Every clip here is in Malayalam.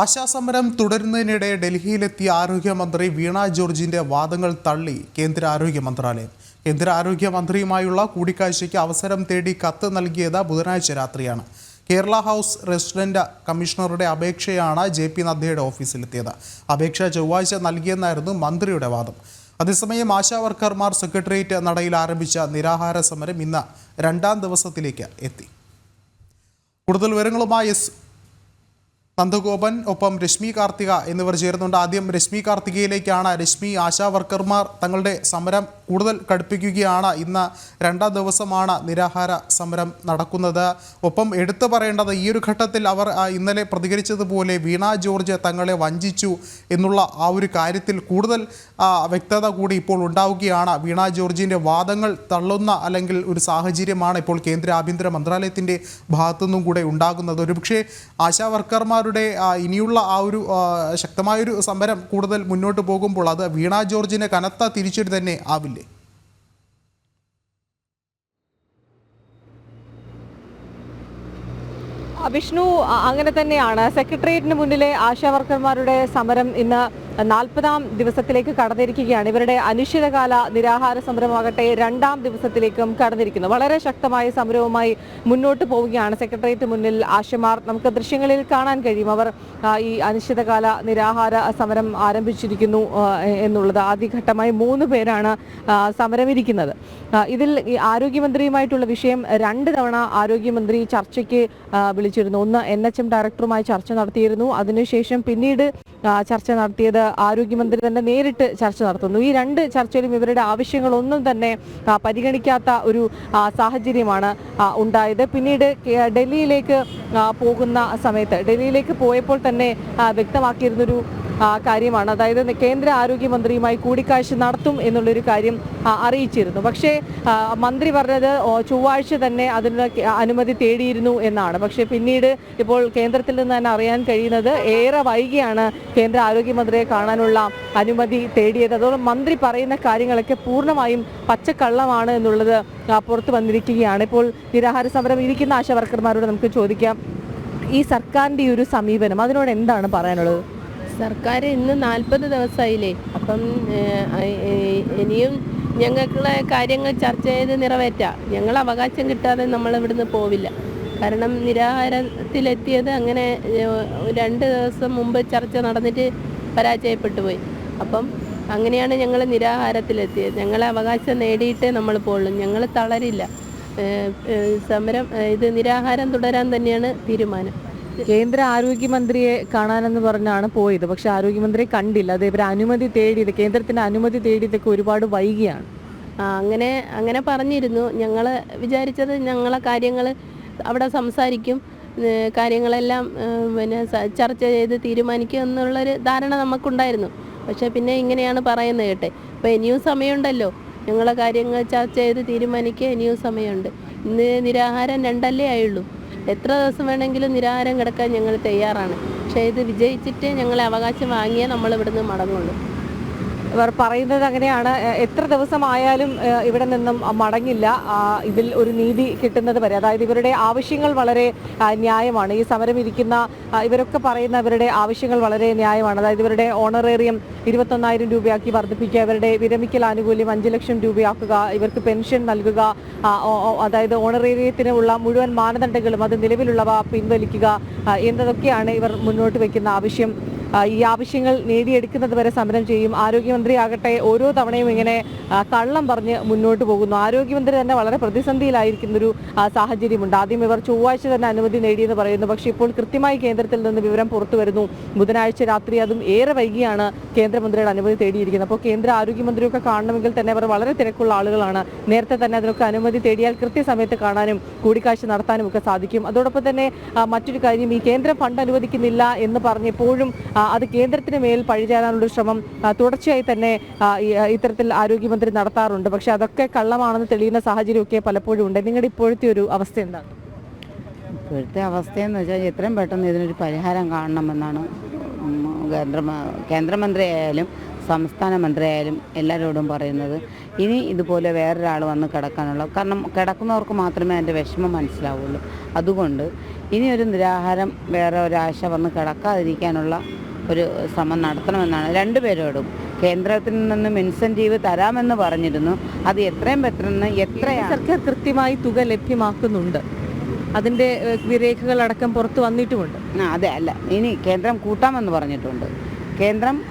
ആശാസമരം തുടരുന്നതിനിടെ ഡൽഹിയിലെത്തിയ ആരോഗ്യമന്ത്രി വീണ ജോർജിന്റെ വാദങ്ങൾ തള്ളി കേന്ദ്ര ആരോഗ്യ മന്ത്രാലയം. കേന്ദ്ര ആരോഗ്യമന്ത്രിയുമായുള്ള കൂടിക്കാഴ്ചയ്ക്ക് അവസരം തേടി കത്ത് നൽകിയത് ബുധനാഴ്ച രാത്രിയാണ്. കേരള ഹൗസ് റെസിഡന്റ് കമ്മീഷണറുടെ അപേക്ഷയാണ് ജെ പി നദ്ദയുടെ ഓഫീസിലെത്തിയത്. അപേക്ഷ ചൊവ്വാഴ്ച നൽകിയെന്നായിരുന്നു മന്ത്രിയുടെ വാദം. അതേസമയം ആശാവർക്കർമാർ സെക്രട്ടേറിയറ്റ് നടയിൽ ആരംഭിച്ച നിരാഹാര സമരം ഇന്ന് രണ്ടാം ദിവസത്തിലേക്ക് എത്തി. കൂടുതൽ വിവരങ്ങളുമായി എസ് നന്ദഗോപൻ ഒപ്പം രശ്മി കാർത്തിക എന്നിവർ ചേരുന്നുണ്ട്. ആദ്യം രശ്മി കാർത്തികയിലേക്കാണ് രശ്മി ആശാ വർക്കർമാർ തങ്ങളുടെ സമരം കൂടുതൽ കടുപ്പിക്കുകയാണ്. ഇന്ന് രണ്ടാം ദിവസമാണ് നിരാഹാര സമരം നടക്കുന്നത്. ഒപ്പം എടുത്തു പറയേണ്ടത് ഈ ഒരു ഘട്ടത്തിൽ അവർ ഇന്നലെ പ്രതികരിച്ചതുപോലെ വീണ ജോർജ് തങ്ങളെ വഞ്ചിച്ചു എന്നുള്ള ആ ഒരു കാര്യത്തിൽ കൂടുതൽ വ്യക്തത കൂടി ഇപ്പോൾ ഉണ്ടാവുകയാണ്. വീണ ജോർജിന്റെ വാദങ്ങൾ തള്ളുന്ന അല്ലെങ്കിൽ ഒരു സാഹചര്യമാണ് ഇപ്പോൾ കേന്ദ്ര ആഭ്യന്തര മന്ത്രാലയത്തിന്റെ ഭാഗത്തുനിന്നും കൂടെ ഉണ്ടാകുന്നത്. ഒരുപക്ഷെ ആശാ വർക്കർമാരുടെ ആ, ഇനിയുള്ള ആ ഒരു ശക്തമായൊരു സമരം കൂടുതൽ മുന്നോട്ട് പോകുമ്പോൾ അത് വീണ ജോർജിനെ കനത്ത തിരിച്ചടി തന്നെ ആവില്ലേ? വിഷ്ണു അങ്ങനെ തന്നെയാണ്. സെക്രട്ടേറിയറ്റിന് മുന്നിലെ ആശാവർക്കർമാരുടെ സമരം ഇന്ന് നാൽപ്പതാം ദിവസത്തിലേക്ക് കടന്നിരിക്കുകയാണ്. ഇവരുടെ അനിശ്ചിതകാല നിരാഹാര സമരമാകട്ടെ രണ്ടാം ദിവസത്തിലേക്കും കടന്നിരിക്കുന്നു. വളരെ ശക്തമായ സമരവുമായി മുന്നോട്ട് പോവുകയാണ് സെക്രട്ടേറിയറ്റ് മുന്നിൽ ആശമാർ. നമുക്ക് ദൃശ്യങ്ങളിൽ കാണാൻ കഴിയും. അവർ ഈ അനിശ്ചിതകാല നിരാഹാര സമരം ആരംഭിച്ചിരിക്കുന്നു എന്നുള്ളത്. ആദ്യഘട്ടമായി മൂന്ന് പേരാണ് സമരമിരിക്കുന്നത്. ഇതിൽ ആരോഗ്യമന്ത്രിയുമായിട്ടുള്ള വിഷയം രണ്ട് തവണ ആരോഗ്യമന്ത്രി ചർച്ചയ്ക്ക് വിളിച്ചിരുന്നു. ഒന്ന് എൻ എച്ച് എം ഡയറക്ടറുമായി ചർച്ച നടത്തിയിരുന്നു. അതിനുശേഷം പിന്നീട് ചർച്ച നടത്തിയത് ആരോഗ്യമന്ത്രി തന്നെ നേരിട്ട് ചർച്ച നടത്തുന്നു. ഈ രണ്ട് ചർച്ചയിലും ഇവരുടെ ആവശ്യങ്ങളൊന്നും തന്നെ പരിഗണിക്കാത്ത ഒരു സാഹചര്യമാണ് ഉണ്ടായത്. പിന്നീട് ഡൽഹിയിലേക്ക് പോകുന്ന സമയത്ത് ഡൽഹിയിലേക്ക് പോയപ്പോൾ തന്നെ വ്യക്തമാക്കിയിരുന്നൊരു കാര്യമാണ്. അതായത് കേന്ദ്ര ആരോഗ്യമന്ത്രിയുമായി കൂടിക്കാഴ്ച നടത്തും എന്നുള്ളൊരു കാര്യം അറിയിച്ചിരുന്നു. പക്ഷേ മന്ത്രി പറഞ്ഞത് ചൊവ്വാഴ്ച തന്നെ അതിന് അനുമതി തേടിയിരുന്നു എന്നാണ്. പക്ഷേ പിന്നീട് ഇപ്പോൾ കേന്ദ്രത്തിൽ നിന്ന് തന്നെ അറിയാൻ കഴിയുന്നത് ഏറെ വൈകിയാണ് കേന്ദ്ര ആരോഗ്യമന്ത്രിയെ കാണാനുള്ള അനുമതി തേടിയത്. അതോടെ മന്ത്രി പറയുന്ന കാര്യങ്ങളൊക്കെ പൂർണമായും പച്ചക്കള്ളമാണ് എന്നുള്ളത് പുറത്തു വന്നിരിക്കുകയാണ്. ഇപ്പോൾ നിരാഹാര സമരം ഇരിക്കുന്ന ആശാവർക്കർമാരോട് നമുക്ക് ചോദിക്കാം. ഈ സർക്കാരിന്റെ ഈ ഒരു സമീപനം അതിനോട് എന്താണ് പറയാനുള്ളത്? സർക്കാർ ഇന്ന് നാൽപ്പത് ദിവസമായില്ലേ? അപ്പം ഇനിയും ഞങ്ങൾക്കുള്ള കാര്യങ്ങൾ ചർച്ച ചെയ്ത് നിറവേറ്റാം. ഞങ്ങൾ അവകാശം കിട്ടാതെ നമ്മൾ ഇവിടുന്ന് പോവില്ല. കാരണം നിരാഹാരത്തിലെത്തിയത് അങ്ങനെ രണ്ട് ദിവസം മുമ്പ് ചർച്ച നടന്നിട്ട് പരാജയപ്പെട്ടു പോയി. അപ്പം അങ്ങനെയാണ് ഞങ്ങൾ നിരാഹാരത്തിലെത്തിയത്. ഞങ്ങളെ അവകാശം നേടിയിട്ടേ നമ്മൾ പോകുള്ളൂ ഞങ്ങൾ തളരില്ല. സമരം ഇത് നിരാഹാരം തുടരാൻ തന്നെയാണ് തീരുമാനം. കേന്ദ്ര ആരോഗ്യമന്ത്രിയെ കാണാനെന്ന് പറഞ്ഞാണ് പോയത്. പക്ഷെ ആരോഗ്യമന്ത്രിയെ കണ്ടില്ല. അത് ഇവർ അനുമതി തേടിയത് കേന്ദ്രത്തിന്റെ അനുമതി തേടിയതൊക്കെ ഒരുപാട് വൈകിയാണ്. അങ്ങനെ അങ്ങനെ പറഞ്ഞിരുന്നു. ഞങ്ങൾ വിചാരിച്ചത് ഞങ്ങളെ കാര്യങ്ങൾ അവിടെ സംസാരിക്കും. കാര്യങ്ങളെല്ലാം പിന്നെ ചർച്ച ചെയ്ത് തീരുമാനിക്കും എന്നുള്ളൊരു ധാരണ നമുക്കുണ്ടായിരുന്നു. പക്ഷേ പിന്നെ ഇങ്ങനെയാണ് പറയുന്നത് കേട്ടെ. അപ്പോൾ ഇനിയും സമയമുണ്ടല്ലോ. ഞങ്ങളെ കാര്യങ്ങൾ ചർച്ച ചെയ്ത് തീരുമാനിക്കുക ഇനിയും സമയമുണ്ട്. ഇന്ന് നിരാഹാരം രണ്ടല്ലേ ആയുള്ളൂ. എത്ര ദിവസം വേണമെങ്കിലും നിരാഹാരം കിടക്കാൻ ഞങ്ങൾ തയ്യാറാണ്. പക്ഷേ ഇത് വിജയിച്ചിട്ട് ഞങ്ങളെ അവകാശം വാങ്ങിയേ നമ്മൾ ഇവിടുന്ന് മടങ്ങുള്ളൂ. ഇവർ പറയുന്നത് അങ്ങനെയാണ്. എത്ര ദിവസമായാലും ഇവിടെ നിന്നും മടങ്ങില്ല. ഇതിൽ ഒരു നീതി കിട്ടുന്നത് വരെ. അതായത് ഇവരുടെ ആവശ്യങ്ങൾ വളരെ ന്യായമാണ്. ഈ സമരം ഇരിക്കുന്ന ഇവരൊക്കെ പറയുന്ന ഇവരുടെ ആവശ്യങ്ങൾ വളരെ ന്യായമാണ്. അതായത് ഇവരുടെ ഓണറേറിയം ഇരുപത്തൊന്നായിരം രൂപയാക്കി വർദ്ധിപ്പിക്കുക ഇവരുടെ വിരമിക്കൽ ആനുകൂല്യം അഞ്ച് ലക്ഷം രൂപയാക്കുക ഇവർക്ക് പെൻഷൻ നൽകുക അതായത് ഓണറേറിയത്തിന് ഉള്ള മുഴുവൻ മാനദണ്ഡങ്ങളും അത് നിലവിലുള്ളവ പിൻവലിക്കുക എന്നതൊക്കെയാണ് ഇവർ മുന്നോട്ട് വയ്ക്കുന്ന ആവശ്യം. ഈ ആവശ്യങ്ങൾ നേടിയെടുക്കുന്നത് വരെ സമരം ചെയ്യും. ആരോഗ്യമന്ത്രി ആകട്ടെ ഓരോ തവണയും ഇങ്ങനെ കള്ളം പറഞ്ഞ് മുന്നോട്ട് പോകുന്നു. ആരോഗ്യമന്ത്രി തന്നെ വളരെ പ്രതിസന്ധിയിലായിരിക്കുന്ന ഒരു സാഹചര്യമുണ്ട്. ആദ്യം ഇവർ ചൊവ്വാഴ്ച തന്നെ അനുമതി നേടിയെന്ന് പറയുന്നു. പക്ഷേ ഇപ്പോൾ കൃത്യമായി കേന്ദ്രത്തിൽ നിന്ന് വിവരം പുറത്തു വരുന്നു. ബുധനാഴ്ച രാത്രി അതും ഏറെ വൈകിയാണ് കേന്ദ്രമന്ത്രിയുടെ അനുമതി തേടിയിരിക്കുന്നത്. അപ്പോൾ കേന്ദ്ര ആരോഗ്യമന്ത്രിയൊക്കെ കാണണമെങ്കിൽ തന്നെ അവർ വളരെ തിരക്കുള്ള ആളുകളാണ്. നേരത്തെ തന്നെ അതിനൊക്കെ അനുമതി തേടിയാൽ കൃത്യസമയത്ത് കാണാനും കൂടിക്കാഴ്ച നടത്താനും ഒക്കെ സാധിക്കും. അതോടൊപ്പം തന്നെ മറ്റൊരു കാര്യം ഈ കേന്ദ്രം ഫണ്ട് അനുവദിക്കുന്നില്ല എന്ന് പറഞ്ഞ് എപ്പോഴും അത് കേന്ദ്രത്തിന് മേൽ പഴിചാരാനുള്ള ശ്രമം തുടർച്ചയായി തന്നെ ഇത്തരത്തിൽ ആരോഗ്യമന്ത്രി നടത്താറുണ്ട്. പക്ഷെ അതൊക്കെ കള്ളമാണെന്ന് തെളിയുന്ന സാഹചര്യമൊക്കെ പലപ്പോഴും ഉണ്ട്. നിങ്ങളുടെ ഇപ്പോഴത്തെ ഒരു അവസ്ഥ എന്താണ്? ഇപ്പോഴത്തെ അവസ്ഥയെന്ന് വെച്ചാൽ എത്രയും പെട്ടെന്ന് ഇതിനൊരു പരിഹാരം കാണണമെന്നാണ്. കേന്ദ്ര കേന്ദ്രമന്ത്രിയായാലും സംസ്ഥാന മന്ത്രിയായാലും എല്ലാവരോടും പറയുന്നത്. ഇനി ഇതുപോലെ വേറൊരാൾ വന്ന് കിടക്കാനുള്ള കാരണം കിടക്കുന്നവർക്ക് മാത്രമേ അതിന്റെ വിഷമം മനസ്സിലാവുള്ളൂ. അതുകൊണ്ട് ഇനി ഒരു നിരാഹാരം വേറെ ഒരാശ വന്ന് കിടക്കാതിരിക്കാനുള്ള ഒരു ശ്രമം നടത്തണമെന്നാണ്. രണ്ടുപേരോടും കേന്ദ്രത്തിൽ നിന്നും ഇൻസെന്റീവ് തരാമെന്ന് പറഞ്ഞിരുന്നു. അത് എത്രയും പെട്ടെന്ന് എത്ര സർക്കാർ കൃത്യമായി തുക ലഭ്യമാക്കുന്നുണ്ട്. അതിന്റെ വിരേഖകൾ രേഖകളടക്കം പുറത്തു വന്നിട്ടുമുണ്ട്. ആ അതെ അല്ല. ഇനി കേന്ദ്രം കൂട്ടാമെന്ന് പറഞ്ഞിട്ടുണ്ട്. കേന്ദ്രം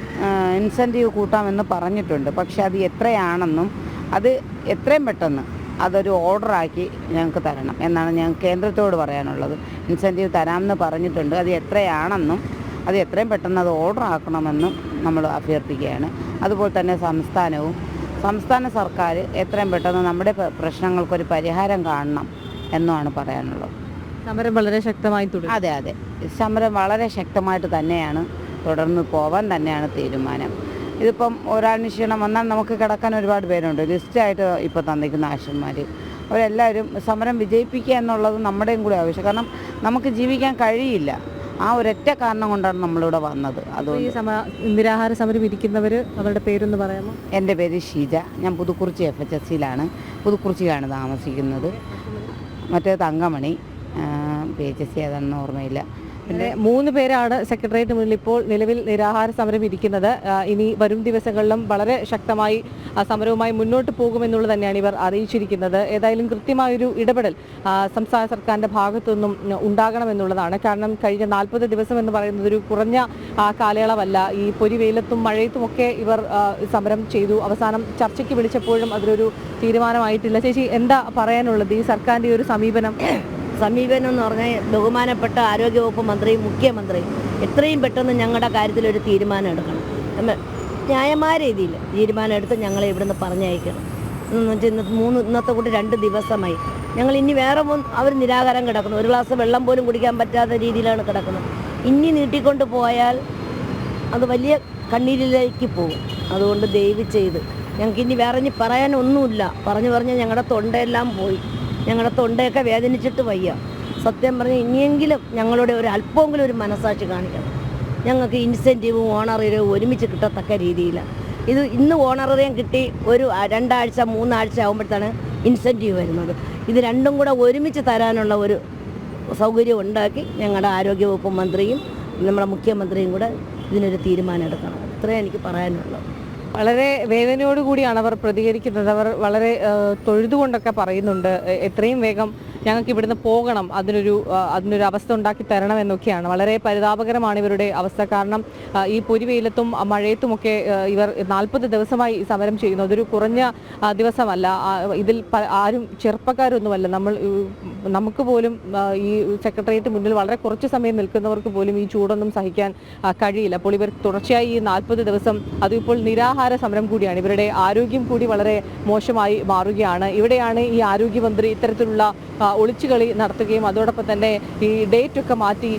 ഇൻസെന്റീവ് കൂട്ടാമെന്ന് പറഞ്ഞിട്ടുണ്ട്. പക്ഷെ അത് എത്രയാണെന്നും അത് എത്രയും പെട്ടെന്ന് അതൊരു ഓർഡറാക്കി ഞങ്ങൾക്ക് തരണം എന്നാണ് ഞാൻ കേന്ദ്രത്തോട് പറയാനുള്ളത്. ഇൻസെന്റീവ് തരാമെന്ന് പറഞ്ഞിട്ടുണ്ട്. അത് എത്രയാണെന്നും അത് എത്രയും പെട്ടെന്ന് അത് ഓർഡർ ആക്കണമെന്നും നമ്മൾ അഭ്യർത്ഥിക്കുകയാണ്. അതുപോലെ തന്നെ സംസ്ഥാനവും. സംസ്ഥാന സർക്കാർ എത്രയും പെട്ടെന്ന് നമ്മുടെ പ്ര- പ്രശ്നങ്ങൾക്കൊരു പരിഹാരം കാണണം എന്നുമാണ് പറയാനുള്ളത്. സമരം വളരെ ശക്തമായി തുടരും. അതെ അതെ. സമരം വളരെ ശക്തമായിട്ട് തന്നെയാണ് തുടർന്ന് പോവാൻ തന്നെയാണ് തീരുമാനം. ഇതിപ്പം ഒരാഴ്ച വന്നാൽ നമുക്ക് കിടക്കാൻ ഒരുപാട് പേരുണ്ട്. ലിസ്റ്റായിട്ട് ഇപ്പോൾ തന്നിരിക്കുന്ന ആശന്മാർ അവരെല്ലാവരും സമരം വിജയിപ്പിക്കുക എന്നുള്ളത് നമ്മുടെയും കൂടി ആവശ്യം. കാരണം നമുക്ക് ജീവിക്കാൻ കഴിയില്ല. ആ ഒരൊറ്റ കാരണം കൊണ്ടാണ് നമ്മളിവിടെ വന്നത്. ഈ അതുകൊണ്ട് സമ നിരാഹാര സമരം ഇരിക്കുന്നവർ അവരുടെ പേരൊന്ന് പറയാമോ? എന്റെ പേര് ഷീജ. ഞാൻ പുതുക്കുറിച്ചി എഫ് എച്ച് എസ് സിയിലാണ് പുതുക്കുറിച്ചിയാണ് താമസിക്കുന്നത്. മറ്റേ Thankamani. P H S C ഏതാണെന്ന് ഓർമ്മയില്ല. പിന്നെ മൂന്ന് പേരാണ് സെക്രട്ടേറിയറ്റ് മുന്നിൽ ഇപ്പോൾ നിലവിൽ നിരാഹാര സമരം ഇരിക്കുന്നത്. ഇനി വരും ദിവസങ്ങളിലും വളരെ ശക്തമായി സമരവുമായി മുന്നോട്ട് പോകുമെന്നുള്ളത് തന്നെയാണ് ഇവർ അറിയിച്ചിരിക്കുന്നത്. ഏതായാലും കൃത്യമായൊരു ഇടപെടൽ സംസ്ഥാന സർക്കാരിന്റെ ഭാഗത്തുനിന്നും ഉണ്ടാകണമെന്നുള്ളതാണ്. കാരണം കഴിഞ്ഞ നാൽപ്പത് ദിവസം എന്ന് പറയുന്നത് ഒരു കുറഞ്ഞ കാലയളവല്ല. ഈ പൊരിവെയിലത്തും മഴയത്തും ഒക്കെ ഇവർ സമരം ചെയ്തു. അവസാനം ചർച്ചയ്ക്ക് വിളിച്ചപ്പോഴും അതിലൊരു തീരുമാനമായിട്ടില്ല. ചേച്ചി എന്താ പറയാനുള്ളത്? ഈ സർക്കാരിന്റെ ഒരു സമീപനം? സമീപനം എന്ന് പറഞ്ഞാൽ ബഹുമാനപ്പെട്ട ആരോഗ്യവകുപ്പ് മന്ത്രിയും മുഖ്യമന്ത്രിയും എത്രയും പെട്ടെന്ന് ഞങ്ങളുടെ കാര്യത്തിൽ ഒരു തീരുമാനം എടുക്കണം. ന്യായമായ രീതിയിൽ തീരുമാനം എടുത്ത് ഞങ്ങളെ ഇവിടുന്ന് പറഞ്ഞയക്കണം. എന്ന് വെച്ചാൽ ഇന്നത്തെ മൂന്ന് ഇന്നത്തെ കൂടി രണ്ട് ദിവസമായി. ഞങ്ങൾ ഇനി വേറെ അവർ നിരാകാരം കിടക്കുന്നു. ഒരു ഗ്ലാസ് വെള്ളം പോലും കുടിക്കാൻ പറ്റാത്ത രീതിയിലാണ് കിടക്കുന്നത്. ഇനി നീട്ടിക്കൊണ്ട് പോയാൽ അത് വലിയ കണ്ണീരിലേക്ക് പോകും. അതുകൊണ്ട് ദയവ് ചെയ്ത് ഞങ്ങൾക്ക് ഇനി വേറെ ഇനി പറയാനൊന്നുമില്ല. പറഞ്ഞു പറഞ്ഞ് ഞങ്ങളുടെ തൊണ്ടയെല്ലാം പോയി. ഞങ്ങളുടെ തൊണ്ടയൊക്കെ വേദനിച്ചിട്ട് വയ്യ. സത്യം പറഞ്ഞ് ഇനിയെങ്കിലും ഞങ്ങളുടെ ഒരു അല്പമെങ്കിലും ഒരു മനസാക്ഷി കാണിക്കണം. ഞങ്ങൾക്ക് ഇൻസെന്റീവും ഓണറേറിയവും ഒരുമിച്ച് കിട്ടത്തക്ക രീതിയിൽ ഇത് ഇന്ന് ഓണറേറിയം കിട്ടി ഒരു രണ്ടാഴ്ച മൂന്നാഴ്ച ആകുമ്പോഴത്താണ് ഇൻസെന്റീവ് വരുന്നത്. ഇത് രണ്ടും കൂടെ ഒരുമിച്ച് തരാനുള്ള ഒരു സൗകര്യം ഉണ്ടാക്കി ഞങ്ങളുടെ ആരോഗ്യവകുപ്പ് മന്ത്രിയും നമ്മുടെ മുഖ്യമന്ത്രിയും കൂടെ ഇതിനൊരു തീരുമാനം എടുക്കണം. ഇത്രയും എനിക്ക് പറയാനുള്ളത് വളരെ വേദനയോടുകൂടിയാണ് അവർ പ്രതികരിക്കുന്നത്. അവർ വളരെ തൊഴുതുകൊണ്ടൊക്കെ പറയുന്നുണ്ട്. എത്രയും വേഗം ഞങ്ങൾക്ക് ഇവിടുന്ന് പോകണം. അതിനൊരു അതിനൊരു അവസ്ഥ ഉണ്ടാക്കി തരണം എന്നൊക്കെയാണ്. വളരെ പരിതാപകരമാണ് ഇവരുടെ അവസ്ഥ. കാരണം ഈ പൊരിവെയിലത്തും മഴയത്തുമൊക്കെ ഇവർ നാൽപ്പത് ദിവസമായി സമരം ചെയ്യുന്നു. അതൊരു കുറഞ്ഞ ദിവസമല്ല. ഇതിൽ ആരും ചെറുപ്പക്കാരൊന്നുമല്ല. നമ്മൾ നമുക്ക് പോലും ഈ സെക്രട്ടേറിയറ്റ് മുന്നിൽ വളരെ കുറച്ച് സമയം നിൽക്കുന്നവർക്ക് പോലും ഈ ചൂടൊന്നും സഹിക്കാൻ കഴിയില്ല. അപ്പോൾ ഇവർ തുടർച്ചയായി ഈ നാൽപ്പത് ദിവസം അതിപ്പോൾ നിരാഹാര സമരം കൂടിയാണ്. ഇവരുടെ ആരോഗ്യം കൂടി വളരെ മോശമായി മാറുകയാണ്. ഇവിടെയാണ് ഈ ആരോഗ്യമന്ത്രി ഇത്തരത്തിലുള്ള ഒളിച്ചുകളി നടത്തുകയും അതോടൊപ്പം തന്നെ ഈ ഡേറ്റ് ഒക്കെ മാറ്റി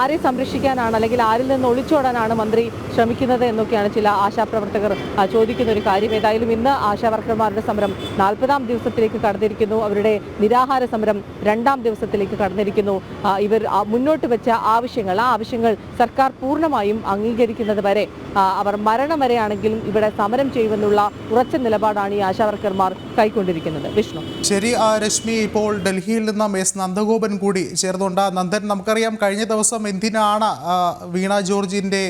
ആരെ സംരക്ഷിക്കാനാണ് അല്ലെങ്കിൽ ആരിൽ നിന്ന് ഒളിച്ചോടാനാണ് മന്ത്രി ശ്രമിക്കുന്നത് എന്നൊക്കെയാണ് ചില ആശാപ്രവർത്തകർ ചോദിക്കുന്ന ഒരു കാര്യം. ഏതായാലും ഇന്ന് ആശാവർക്കർമാരുടെ സമരം നാൽപ്പതാം ദിവസത്തിലേക്ക് കടന്നിരിക്കുന്നു. അവരുടെ നിരാഹാര സമരം രണ്ടാം ദിവസത്തിലേക്ക് കടന്നിരിക്കുന്നു. ഇവർ മുന്നോട്ട് വെച്ച ആവശ്യങ്ങൾ ആ ആവശ്യങ്ങൾ സർക്കാർ പൂർണമായും അംഗീകരിക്കുന്നത് വരെ അവർ മരണം വരെയാണെങ്കിലും ഇവിടെ സമരം ചെയ്യുമെന്നുള്ള ഉറച്ച നിലപാടാണ് ഈ ആശാവർക്കർമാർ കൈക്കൊണ്ടിരിക്കുന്നത്. വിഷ്ണു. ശരി രശ്മി ഇപ്പോൾ ഡൽഹിയിൽ നിന്നും എസ് നന്ദഗോപൻ കൂടി ചേർന്നുണ്ട്. നന്ദൻ നമുക്കറിയാം കഴിഞ്ഞ ദിവസം എന്തിനാണ് വീണ ജോർജിന്റെ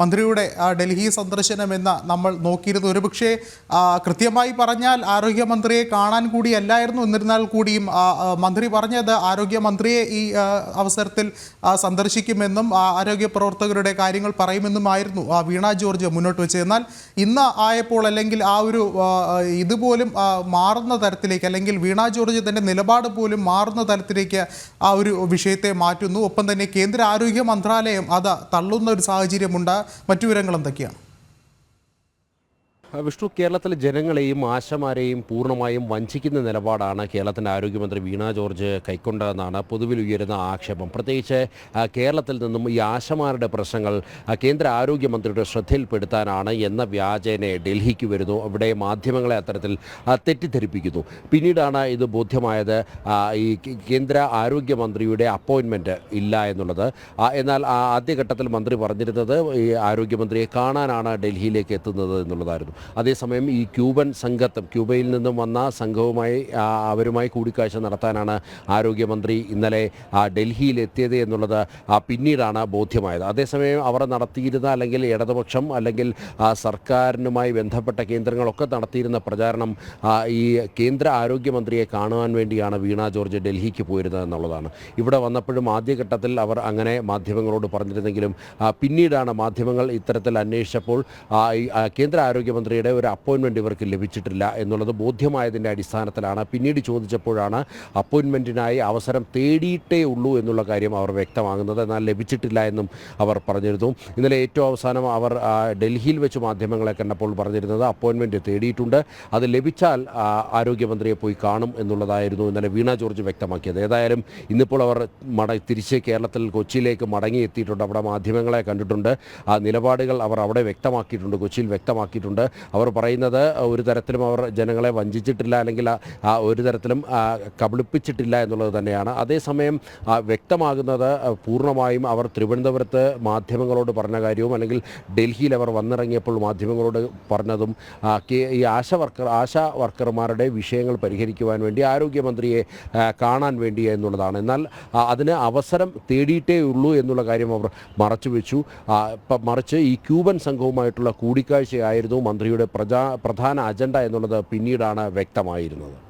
മന്ത്രിയുടെ ഡൽഹി സന്ദർശനം എന്ന് നമ്മൾ നോക്കിയിരുന്നു ഒരുപക്ഷെ കൃത്യമായി പറഞ്ഞാൽ ആരോഗ്യമന്ത്രിയെ കാണാൻ കൂടി കൂടിയല്ലായിരുന്നു. എന്നിരുന്നാൽ കൂടിയും മന്ത്രി പറഞ്ഞത് ആരോഗ്യമന്ത്രിയെ ഈ അവസരത്തിൽ സന്ദർശിക്കുമെന്നും ആരോഗ്യ പ്രവർത്തകരുടെ കാര്യങ്ങൾ പറയുമെന്നുമായിരുന്നു വീണ ജോർജ് മുന്നോട്ട് വെച്ചത്. എന്നാൽ ഇന്ന് ആയപ്പോൾ അല്ലെങ്കിൽ ആ ഒരു ഇതുപോലും മാറുന്ന തരത്തിലേക്ക് അല്ലെങ്കിൽ വീണ ജോർജ് തന്റെ നിലപാട് പോലും മാറുന്ന തരത്തിലേക്ക് ആ ഒരു വിഷയത്തെ മാറ്റുന്നു. ഒപ്പം തന്നെ കേന്ദ്ര ആരോഗ്യ മന്ത്രാലയം അത് തള്ളുന്ന ഒരു സാഹചര്യമുണ്ട്. മറ്റു വിവരങ്ങൾ എന്തൊക്കെയാണ്? വിഷ്ണു കേരളത്തിലെ ജനങ്ങളെയും ആശമാരെയും പൂർണമായും വഞ്ചിക്കുന്ന നിലപാടാണ് കേരളത്തിന്റെ ആരോഗ്യമന്ത്രി വീണ ജോർജ് കൈക്കൊണ്ടതെന്നാണ് പൊതുവിൽ ഉയരുന്ന ആക്ഷേപം. പ്രത്യേകിച്ച് കേരളത്തിൽ നിന്നും ഈ ആശമാരുടെ പ്രശ്നങ്ങൾ കേന്ദ്ര ആരോഗ്യമന്ത്രിയുടെ ശ്രദ്ധയിൽപ്പെടുത്താനാണ് എന്ന വ്യാജേനെ ഡൽഹിക്ക് വരുന്നു. അവിടെ മാധ്യമങ്ങളെ അത്തരത്തിൽ തെറ്റിദ്ധരിപ്പിക്കുന്നു. പിന്നീടാണ് ഇത് ബോധ്യമായത് ഈ കേന്ദ്ര ആരോഗ്യമന്ത്രിയുടെ അപ്പോയിൻമെന്റ് ഇല്ല എന്നുള്ളത്. എന്നാൽ ആദ്യഘട്ടത്തിൽ മന്ത്രി പറഞ്ഞിരുന്നത് ഈ ആരോഗ്യമന്ത്രിയെ കാണാനാണ് ഡൽഹിയിലേക്ക് എത്തുന്നത് എന്നുള്ളതായിരുന്നു. അതേസമയം ഈ ക്യൂബൻ സംഘത്തും ക്യൂബയിൽ നിന്നും വന്ന സംഘവുമായി അവരുമായി കൂടിക്കാഴ്ച നടത്താനാണ് ആരോഗ്യമന്ത്രി ഇന്നലെ ഡൽഹിയിൽ എത്തിയത് എന്നുള്ളത് പിന്നീടാണ് ബോധ്യമായത്. അതേസമയം അവർ നടത്തിയിരുന്ന അല്ലെങ്കിൽ ഇടതുപക്ഷം അല്ലെങ്കിൽ സർക്കാരിനുമായി ബന്ധപ്പെട്ട കേന്ദ്രങ്ങളൊക്കെ നടത്തിയിരുന്ന പ്രചാരണം ഈ കേന്ദ്ര ആരോഗ്യമന്ത്രിയെ കാണുവാൻ വേണ്ടിയാണ് വീണ ജോർജ് ഡൽഹിക്ക് പോയിരുന്നത് എന്നുള്ളതാണ്. ഇവിടെ വന്നപ്പോഴും ആദ്യഘട്ടത്തിൽ അവർ അങ്ങനെ മാധ്യമങ്ങളോട് പറഞ്ഞിരുന്നെങ്കിലും പിന്നീടാണ് മാധ്യമങ്ങൾ ഇത്തരത്തിൽ അന്വേഷിച്ചപ്പോൾ കേന്ദ്ര ഈ, കേന്ദ്ര ഒരു അപ്പോയിൻമെന്റ് ഇവർക്ക് ലഭിച്ചിട്ടില്ല എന്നുള്ളത് ബോധ്യമായതിന്റെ അടിസ്ഥാനത്തിലാണ്. പിന്നീട് ചോദിച്ചപ്പോഴാണ് അപ്പോയിൻമെന്റിനായി അവസരം തേടിയിട്ടേ ഉള്ളൂ എന്നുള്ള കാര്യം അവർ വ്യക്തമാകുന്നത്. എന്നാൽ ലഭിച്ചിട്ടില്ല എന്നും അവർ പറഞ്ഞിരുന്നു. ഇന്നലെ ഏറ്റവും അവസാനം അവർ ഡൽഹിയിൽ വെച്ച് മാധ്യമങ്ങളെ കണ്ടപ്പോൾ പറഞ്ഞിരുന്നത് അപ്പോയിൻമെന്റ് തേടിയിട്ടുണ്ട്. അത് ലഭിച്ചാൽ ആരോഗ്യമന്ത്രിയെ പോയി കാണും എന്നുള്ളതായിരുന്നു ഇന്നലെ വീണ ജോർജ് വ്യക്തമാക്കിയത്. ഏതായാലും ഇന്നിപ്പോൾ അവർ മട തിരിച്ച് കേരളത്തിൽ കൊച്ചിയിലേക്ക് മടങ്ങിയെത്തിയിട്ടുണ്ട് അവിടെ മാധ്യമങ്ങളെ കണ്ടിട്ടുണ്ട്. ആ നിലപാടുകൾ അവർ അവിടെ വ്യക്തമാക്കിയിട്ടുണ്ട് കൊച്ചിയിൽ വ്യക്തമാക്കിയിട്ടുണ്ട്. അവർ പറയുന്നത് ഒരു തരത്തിലും അവർ ജനങ്ങളെ വഞ്ചിച്ചിട്ടില്ല അല്ലെങ്കിൽ ഒരു തരത്തിലും കബളിപ്പിച്ചിട്ടില്ല എന്നുള്ളത് തന്നെയാണ്. അതേസമയം വ്യക്തമാകുന്നത് പൂർണമായും അവർ തിരുവനന്തപുരത്ത് മാധ്യമങ്ങളോട് പറഞ്ഞ കാര്യവും അല്ലെങ്കിൽ ഡൽഹിയിൽ അവർ വന്നിറങ്ങിയപ്പോൾ മാധ്യമങ്ങളോട് പറഞ്ഞതും ഈ ആശ വർക്കർ ആശാ വർക്കർമാരുടെ വിഷയങ്ങൾ പരിഹരിക്കുവാൻ വേണ്ടി ആരോഗ്യമന്ത്രിയെ കാണാൻ വേണ്ടി എന്നുള്ളതാണ്. എന്നാൽ അതിന് അവസരം തേടിയിട്ടേ ഉള്ളൂ എന്നുള്ള കാര്യം അവർ മറച്ചു വെച്ചു മറിച്ച് ഈ ക്യൂബൻ സംഘവുമായിട്ടുള്ള കൂടിക്കാഴ്ചയായിരുന്നു മന്ത്രിയുടെ പ്രജാ പ്രധാന അജണ്ട എന്നുള്ളത് പിന്നീടാണ് വ്യക്തമായിരുന്നത്.